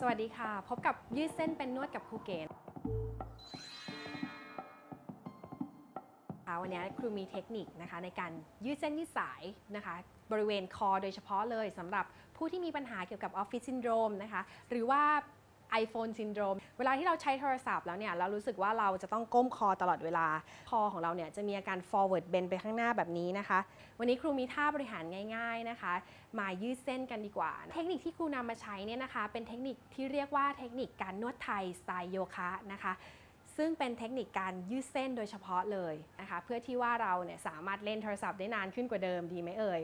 สวัสดีค่ะ พบกับยืดเส้นเป็นนวดกับครูเกศค่ะวันนี้ครูมีเทคนิคนะคะในการยืดเส้นยืดสายนะคะ บริเวณคอโดยเฉพาะเลยสำหรับผู้ที่มีปัญหาเกี่ยวกับออฟฟิศซินโดรมนะคะ หรือว่า iPhone ซินโดรมเวลาที่เราใช้โทรศัพท์แล้วเนี่ยเรารู้สึกว่าเราจะต้องก้มคอตลอดเวลา คอของเราเนี่ยจะมีอาการ forward bend ไปข้างหน้าแบบนี้นะคะ วันนี้ครูมีท่าบริหารง่ายๆนะคะ มายืดเส้นกันดีกว่า เทคนิคที่ครูนำมาใช้เนี่ยนะคะ เป็นเทคนิคที่เรียกว่าเทคนิคการนวดไทยสไตล์โยคะนะคะซึ่งเป็นเทคนิคการยืดเส้นโดยเฉพาะเลยนะคะ เพื่อที่ว่าเราเนี่ยสามารถเล่นโทรศัพท์ได้นานขึ้นกว่าเดิมดีไหมเอ่ย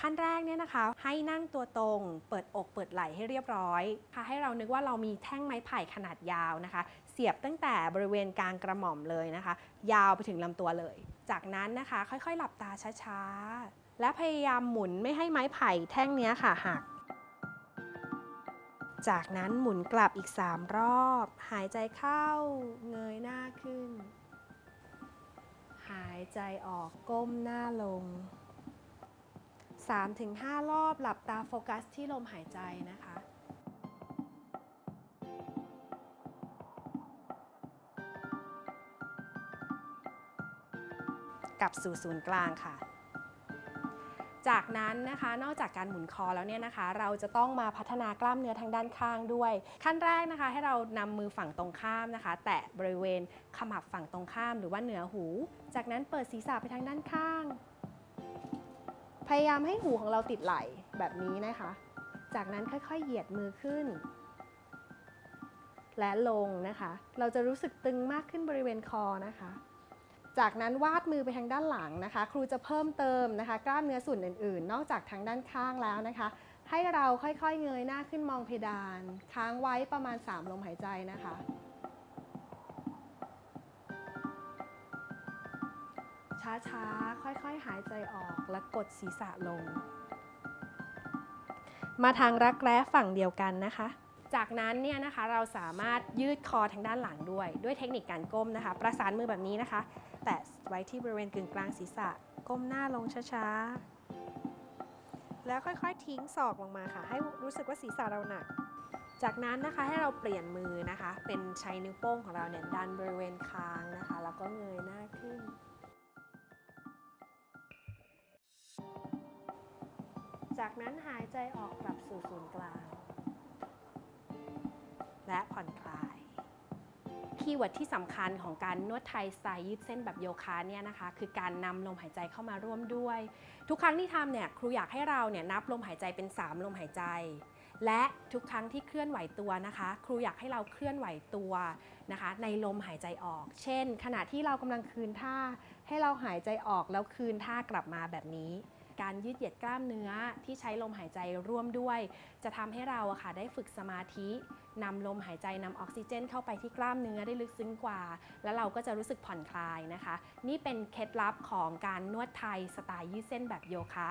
ขั้นแรกเนี่ยนะคะ ให้นั่งตัวตรง เปิดอกเปิดไหล่ให้เรียบร้อยค่ะให้เรานึกว่าเรามีแท่งไม้ไผ่ขนาดยาวนะคะ เสียบตั้งแต่บริเวณกลางกระหม่อมเลยนะคะ ยาวไปถึงลำตัวเลย จากนั้นนะคะค่อยๆ หลับตาช้าๆ และพยายามหมุนไม่ให้ไม้ไผ่แท่งนี้ค่ะหักจากนั้นหมุนกลับอีก 3 รอบ หายใจเข้า เงยหน้าขึ้น หายใจออกก้มหน้าลง 3-5 รอบหลับตาโฟกัสที่ลมหายใจนะคะ กลับสู่ศูนย์กลางค่ะ จากนั้นนะคะนอกจากการหมุนคอแล้วเนี่ยนะคะ เราจะต้องมาพัฒนากล้ามเนื้อทางด้านข้างด้วย ขั้นแรกนะคะ ให้เรานำมือฝั่งตรงข้ามนะคะ แตะบริเวณขมับฝั่งตรงข้ามหรือว่าเหนือหู จากนั้นเปิดศีรษะไปทางด้านข้าง พยายามให้หูของเราติดไหล่แบบนี้นะคะ จากนั้นค่อยๆเหยียดมือขึ้น และลงนะคะ เราจะรู้สึกตึงมากขึ้นบริเวณคอนะคะ จากนั้นวาดมือไปทางด้านหลังนะคะ ครูจะเพิ่มเติมนะคะ กล้ามเนื้อส่วนอื่นๆ นอกจากทางด้านข้างแล้วนะคะ ให้เราค่อยๆเงยหน้าขึ้นมองเพดาน ค้างไว้ประมาณ 3 ลมหายใจนะคะ ช้าๆ ค่อยๆ หายใจออกและกดศีรษะลง มาทางรักแร้ฝั่งเดียวกันนะคะ จากนั้นเนี่ยนะคะเราสามารถยืดคอทางด้านหลังด้วย ด้วยเทคนิคการก้มนะคะ ประสานมือแบบนี้นะคะ แตะไว้ที่บริเวณกึ่งกลางศีรษะ ก้มหน้าลงช้าๆ แล้วค่อยๆ ทิ้งศอกลงมาค่ะ ให้รู้สึกว่าศีรษะเราหนักจากนั้นนะคะให้เราเปลี่ยนมือนะคะ เป็นใช้นิ้วโป้งของเราเนี่ยดันบริเวณคางนะคะ แล้วก็เงยหน้าขึ้น จากนั้นหายใจออกกลับสู่ศูนย์กลาง และผ่อนคลายคีย์เวิร์ดที่สำคัญของการนวดไทยสไตล์ยืดเส้นแบบโยคะเนี่ยนะคะคือการนำลมหายใจเข้ามาร่วมด้วย ทุกครั้งที่ทำเนี่ยครูอยากให้เราเนี่ยนับลมหายใจเป็น 3 ลมหายใจ และทุกครั้งที่เคลื่อนไหวตัวนะคะ ครูอยากให้เราเคลื่อนไหวตัวนะคะ ในลมหายใจออก เช่น ขณะที่เรากำลังคืนท่าให้เราหายใจออกแล้วคืนท่ากลับมาแบบนี้ การยืดเหยียดกล้ามเนื้อที่ใช้ลมหายใจร่วมด้วย จะทำให้เราค่ะได้ฝึกสมาธินำลมหายใจนำออกซิเจน เข้าไปที่กล้ามเนื้อได้ลึกซึ้งกว่า แล้วเราก็จะรู้สึกผ่อนคลายนะคะ นี่เป็นเคล็ดลับของการนวดไทยสไตล์ยืดเส้นแบบโยคะ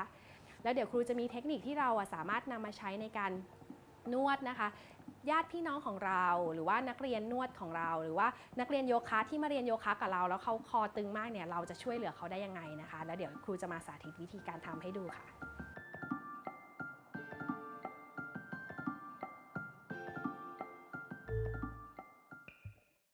แล้วเดี๋ยวครูจะมีเทคนิคที่เราสามารถนำมาใช้ในการนวดนะคะ ญาติพี่น้องของเรา หรือว่านักเรียนนวดของเรา หรือว่านักเรียนโยคะที่มาเรียนโยคะกับเรา แล้วเขาคอตึงมากเนี่ยเราจะช่วยเหลือเขาได้ยังไงนะคะ แล้วเดี๋ยวครูจะมาสาธิตวิธีการทำให้ดูค่ะ